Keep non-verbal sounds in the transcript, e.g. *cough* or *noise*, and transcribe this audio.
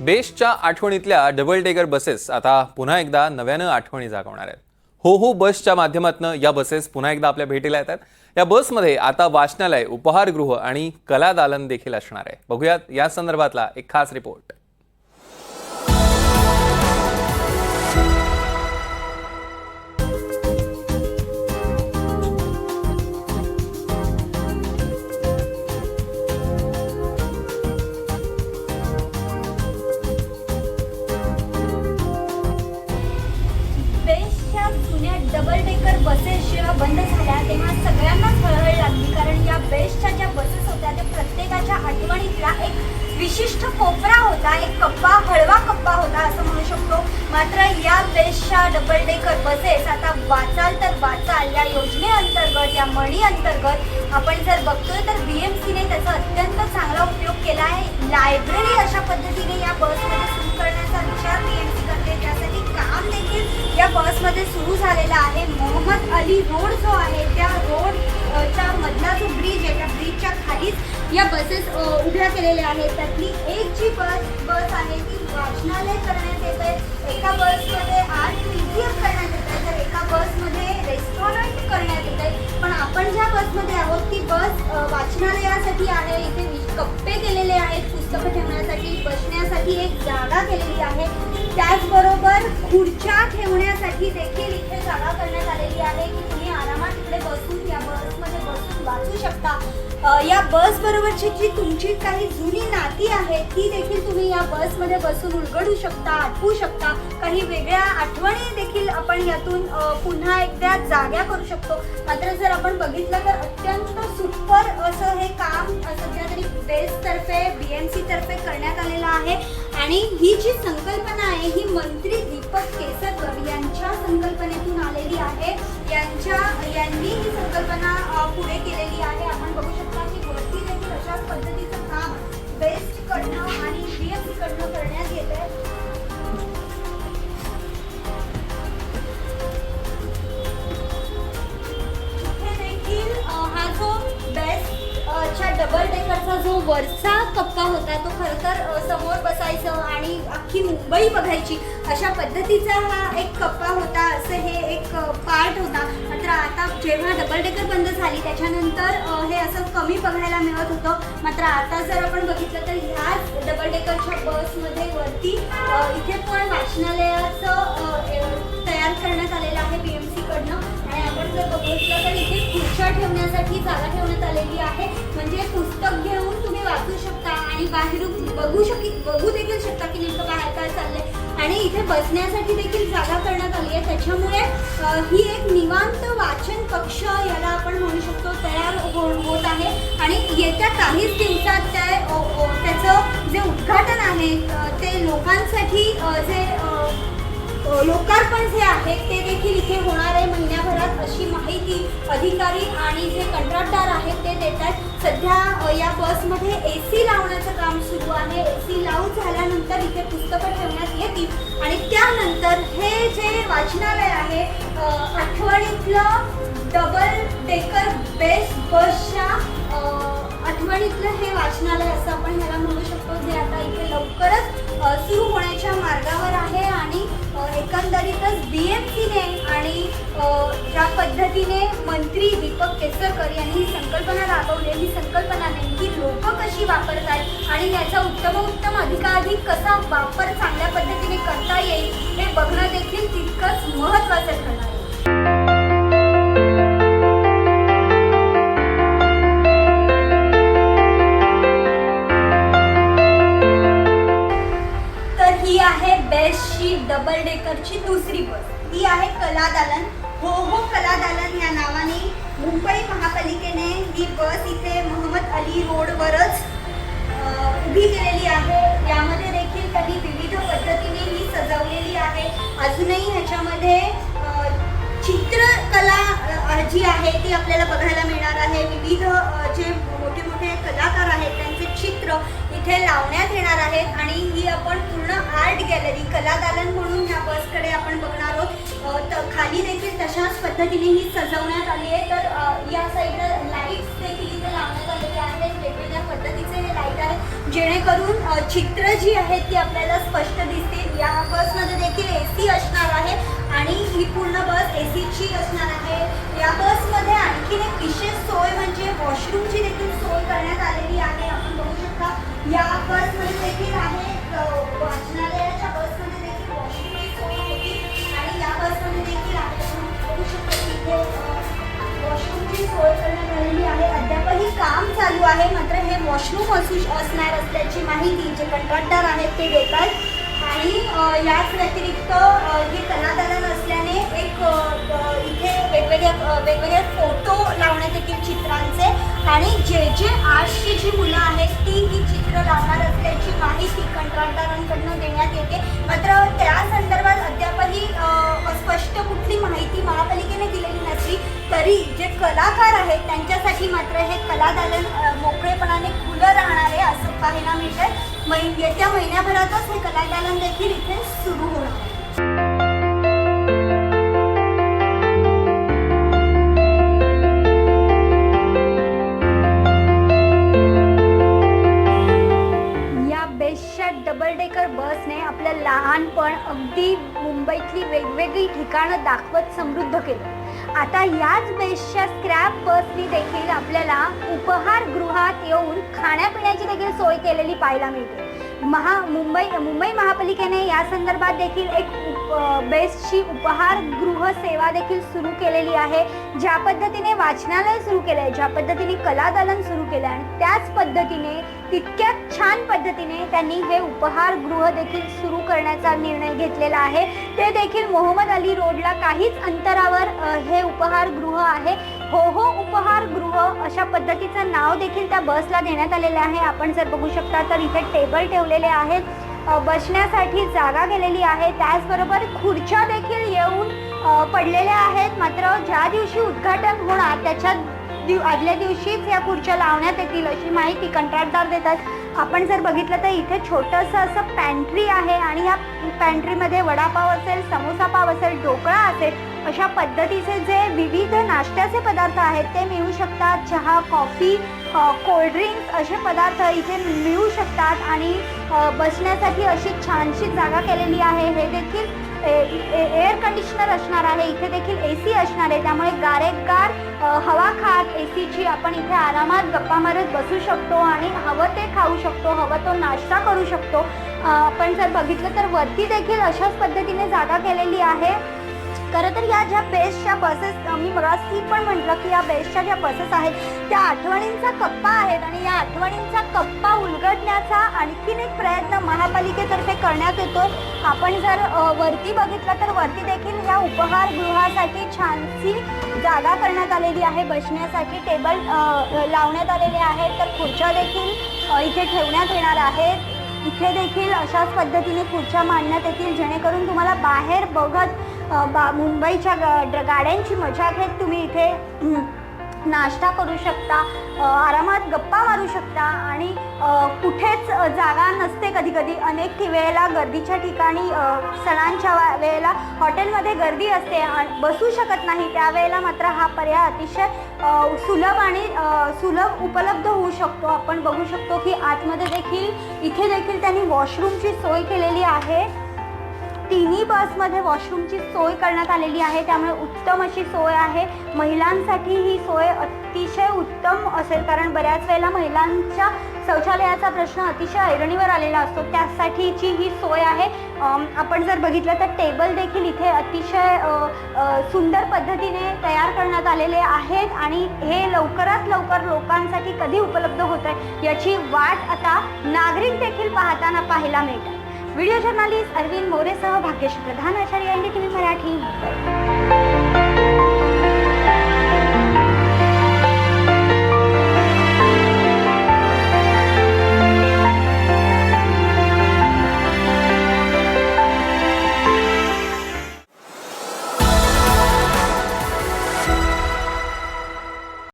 बेस्टच्या आठवणीतल्या double decker buses आता पुन्हा एकदा नव्यानं आठवणी जागवणार आहेत. हो हो बसच्या माध्यमातून या बसेस पुन्हा एकदा आपल्या भेटीला येतात. या बसमध्ये आता वाचनालय उपहारगृह आणि कला दालन देखील असणार आहे. बघूयात या संदर्भातला एक खास report Ambedkar double decker buses जेव्हा बंद झाल्या तेव्हा सगळ्यांनाच हळहळ लागली. कारण या बेस्टच्या ज्या बसेस होत्या त्या प्रत्येकाच्या आठवणीतला एक विशिष्ट कोपरा होता एक कप्पा हळवा कप्पा होता असं म्हणू शकतो. मात्र या बेस्टच्या डबल डेकर बसेस आता वाचाल तर वाचाल. या योजनेअंतर्गत या मणी अंतर्गत आपण जर बघतोय तर बी एम सीने त्याचा अत्यंत चांगला उपयोग केला आहे. लायब्ररी अशा पद्धतीने या बसमध्ये या बसमध्ये सुरू झालेला आहे. मोहम्मद अली रोड जो आहे त्या रोडच्या मधला जो ब्रिज आहे त्या ब्रिजच्या खालीच या बसेस उभ्या केलेल्या आहेत. त्यातली एक जी बस बस आहे ती वाचनालय करण्यात येत आहे. एका बसमध्ये आर्ट म्युझियम करण्यात येत आहे. तर एका बसमध्ये रेस्टॉरंट करण्यात येत आहे. पण आपण ज्या बसमध्ये आहोत ती बस वाचनालयासाठी आहे. इथे कप्पे केलेले आहेत. पुस्तकं ठेवण्यासाठी बसण्यासाठी एक जागा केलेली आहे. त्याचबरोबर खुर्च्या ठेवण्यासाठी देखील इथे जागा करण्यात आलेली आहे की तुम्ही आरामात इकडे बसून या बसमध्ये बसून वाचू शकता. या बसबरोबरची जी तुमची काही जुनी नाती आहेत ती देखील तुम्ही या बसमध्ये बसून उलगडू शकता आठवू शकता. काही वेगळ्या आठवणी देखील आपण यातून पुन्हा एकदा जाग्या करू शकतो. मात्र जर आपण बघितलं तर अत्यंत सुपर असं हे काम सध्या तरी बेसतर्फे बी एम सी तर्फे करण्यात आलेलं आहे. आणि ही जी संकल्पना आहे ही मंत्री दीपक केसरकर यांच्या संकल्पनेतून आलेली आहे. यांच्या यांनी ही संकल्पना पुढे केलेली वरचा कप्पा होता तो खरं तर समोर बसायचं आणि अख्खी मुंबई बघायची अशा पद्धतीचा हा एक कप्पा होता. असं हे एक पार्ट होता. मात्र आता जेव्हा डबल डेकर बंद झाली त्याच्यानंतर हे असं कमी बघायला मिळत होतं. मात्र आता जर आपण बघितलं तर ह्याच डबल डेकरच्या बसमध्ये वरती इथे पण वाचनालयाचं तयार करण्यात आलेलं आहे बी एम सीकडनं आपण जर बघितलं तर इथे खुर्च्या ठेवण्यासाठी जागा ठेवण्यात आलेली आहे. म्हणजे पुस्तक घेऊन तुम्ही वाचू शकता आणि बाहेरून बघू शकी बघू देखील शकता की नेमकं बाहेर काय चाललंय. आणि इथे बसण्यासाठी देखील जागा करण्यात आली आहे. त्याच्यामुळे ही एक निवांत वाचन कक्ष याला आपण म्हणू शकतो तयार हो होत आहे. आणि येत्या काहीच दिवसात त्या त्याचं जे उद्घाटन आहे ते लोकांसाठी जे लोकार्पण जे आहे ते देखील इथे होणार आहे. महिन्याभरात अशी माहिती अधिकारी आणि जे कंत्राटदार आहेत ते देत आहेत सध्या या बसमध्ये ए सी लावण्याचं काम सुरू आहे. ए सी लावून झाल्यानंतर इथे पुस्तकं ठेवण्यात येतील. आणि त्यानंतर हे जे वाचनालय आहे आठवणीतलं डबल डेकर बेस्ट बसच्या आठवणीतलं हे वाचनालय असं आपण ह्याला म्हणू शकतो जे आता इथे लवकरच सुरू होण्याच्या मार्गावर आहे. आणि एकंदरीतच बी एम सीने आणि ज्या पद्धतीने मंत्री दीपक केसरकर यांनी ही संकल्पना राबवली ही संकल्पना नेमकी लोक कशी वापरतात आणि याचा उत्तम उत्तम अधिकाधिक कसा वापर चांगल्या पद्धतीने करता येईल हे बघणं देखील तितकंच महत्त्वाचं ठरणार आहे. तर ही आहे बेस्टची डबल डेकरची दुसरी बस. ही आहे कला दालन. हो हो कला दालन या नावाने मुंबई महापालिकेने ही बस इथे मोहम्मद अली रोडवरच उभी केलेली आहे. यामध्ये देखील त्यांनी विविध पद्धतीने ही सजवलेली आहे. अजूनही ह्याच्यामध्ये चित्रकला जी आहे ती आपल्याला बघायला मिळणार आहे. विविध जे मोठे मोठे कलाकार आहेत त्यांचे चित्र इथे लावण्यात येणार आहेत आणि ही आपण पूर्ण आर्ट गॅलरी कला दालन म्हणून ह्या बसकडे आपण बघणार आहोत. त- खाली देखील तशाच पद्धतीने ही सजवण्यात आली आहे. तर या साईडला लाईट्स देखील इथे लावण्यात आलेले आहेत. वेगवेगळ्या पद्धतीचे हे लाइट आहेत. जेणेकरून चित्र जी आहेत ती आपल्याला स्पष्ट दिसतील. या बसमध्ये देखील ए सी असणार आहे आणि ही पूर्ण बस ए सीची असणार आहे. या बसमध्ये आणखीन एक विशेष सोय म्हणजे वॉशरूमची देखील सोय करण्यात आली सोय करण्यात आलेली आहे अद्यापही काम चालू आहे मात्र हे वॉशरूम असू असणार असल्याची माहिती जे कंत्राटदार आहेत ते देतात आणि याच व्यतिरिक्त हे कलादालन असल्याने एक इथे वेगवेगळ्या वेगवेगळे फोटो लावण्यात येतील चित्रांचे आणि जे जे आर्टची जी मुलं आहेत ती ही चित्र लावणार असल्याची माहिती कंत्राटदारांकडनं देण्यात येते. मात्र त्या तरी जे कलाकार आहेत त्यांच्यासाठी मात्र हे कलादालन मोकळेपणाने खुलं राहणार आहे असं पाहायला मिळतंय. मै येत्या महिन्याभरातच हे कलादालन देखील इथे सुरू होणार आहे. या डबल डेकर बसने आपलं लहानपण अगदी मुंबईतली वेगवेगळी ठिकाणं दाखवत समृद्ध केलं. आता याच बेस्टच्या स्क्रॅप बसनी देखील आपल्याला उपहारगृहात येऊन खाण्यापिण्याची देखील सोय केलेली पाहायला मिळते. महा मुंबई मुंबई महापालिकेने या संदर्भात देखील एक उप बेस्टची उपहारगृह सेवा देखील सुरू केलेली आहे. ज्या पद्धतीने वाचनालय सुरू केलं आहे ज्या पद्धतीने कलादालन सुरू केलं आहे आणि त्याच पद्धतीने तितक्याच छान पद्धतीने त्यांनी हे उपहारगृह देखील सुरू करण्याचा निर्णय घेतलेला आहे. ते देखील मोहम्मद अली रोडला काहीच अंतरावर हे उपहारगृह आहे. हो हो उपहारगृह अशा पद्धतीचं नाव देखील त्या बसला देण्यात आलेलं आहे. आपण जर बघू शकता तर इथे टेबल ठेवलेले आहेत. बसण्यासाठी जागा गेलेली आहे. त्याचबरोबर खुर्च्या देखील येऊन पडलेल्या आहेत. मात्र ज्या दिवशी उद्घाटन होणार त्याच्या दिव आदल्या दिवशीच या खुर्च्या लावण्यात येतील अशी माहिती कंत्राटदार देतात. आपण जर बघितलं तर इथे छोटंसं असं पॅन्ट्री आहे आणि या पॅन्ट्रीमध्ये वडापाव असेल समोसा पाव असेल ढोकळा असेल अशा पद्धतीचे जे विविध नाश्त्याचे पदार्थ आहेत ते मिळू शकतात. चहा कॉफी कोल्ड्रिंक्स असे पदार्थ इथे मिळू शकतात आणि बसण्यासाठी अशी छानशी जागा केलेली आहे. हे देखील एअर कंडिशनर असणार आहे. इथे देखील ए सी असणार आहे. त्यामुळे गारेगार हवा खात ए सीची आपण इथे आरामात गप्पा मारत बसू शकतो आणि हवं ते खाऊ शकतो हवं तो नाश्ता करू शकतो. आपण जर बघितलं तर वरती देखील अशाच पद्धतीने जागा केलेली आहे. खरं तर या ज्या बेस्टच्या बसेस मी मगाशी पण म्हटलं की या बेस्टच्या ज्या बसेस आहेत त्या आठवणींचा कप्पा आहेत आणि या आठवणींचा कप्पा उलगडण्याचा आणखीन एक प्रयत्न महापालिकेतर्फे करण्यात येतो आपण जर वरती बघितलं तर वरती देखील या उपहारगृहासाठी छानशी जागा करण्यात आलेली आहे. बसण्यासाठी टेबल लावण्यात आलेले आहेत. तर खुर्च्या देखील इथे ठेवण्यात येणार आहेत. इथे देखील अशाच पद्धतीने खुर्च्या मांडण्यात येतील जेणेकरून तुम्हाला बाहेर बघत बा मुंबईच्या गा- ड- गाड्यांची मजा घेत तुम्ही इथे *clears throat* नाश्ता करू शकता आरामात गप्पा मारू शकता आणि कुठेच जागा नसते कधी कधी अनेक वेळेला गर्दीच्या ठिकाणी सणांच्या वेळेला हॉटेलमध्ये गर्दी असते आणि बसू शकत नाही. त्यावेळेला मात्र हा पर्याय अतिशय सुलभ आणि सुलभ उपलब्ध होऊ शकतो. आपण बघू शकतो की आतमध्ये देखील इथे देखील त्यांनी वॉशरूमची सोय केलेली आहे. तिन्ही बसमध्ये वॉशरूमची सोय करण्यात आलेली आहे. त्यामुळे उत्तम अशी सोय आहे. महिलांसाठी ही सोय अतिशय उत्तम असेल. कारण बऱ्याच वेळेला महिलांच्या शौचालयाचा प्रश्न अतिशय ऐरणीवर आलेला असतो. त्यासाठीची ही सोय आहे. आपण जर बघितलं तर टेबल देखील इथे अतिशय सुंदर पद्धतीने तयार करण्यात आलेले आहेत आणि हे लवकरात लवकर लोकांसाठी कधी उपलब्ध होत आहे याची वाट आता नागरिक देखील पाहताना पाहायला मिळतात व्हिडिओ जर्नालिस्ट अरविंद मोरेसह भाग्यश्री प्रधान आचार्य एनडीटीव्ही मराठी.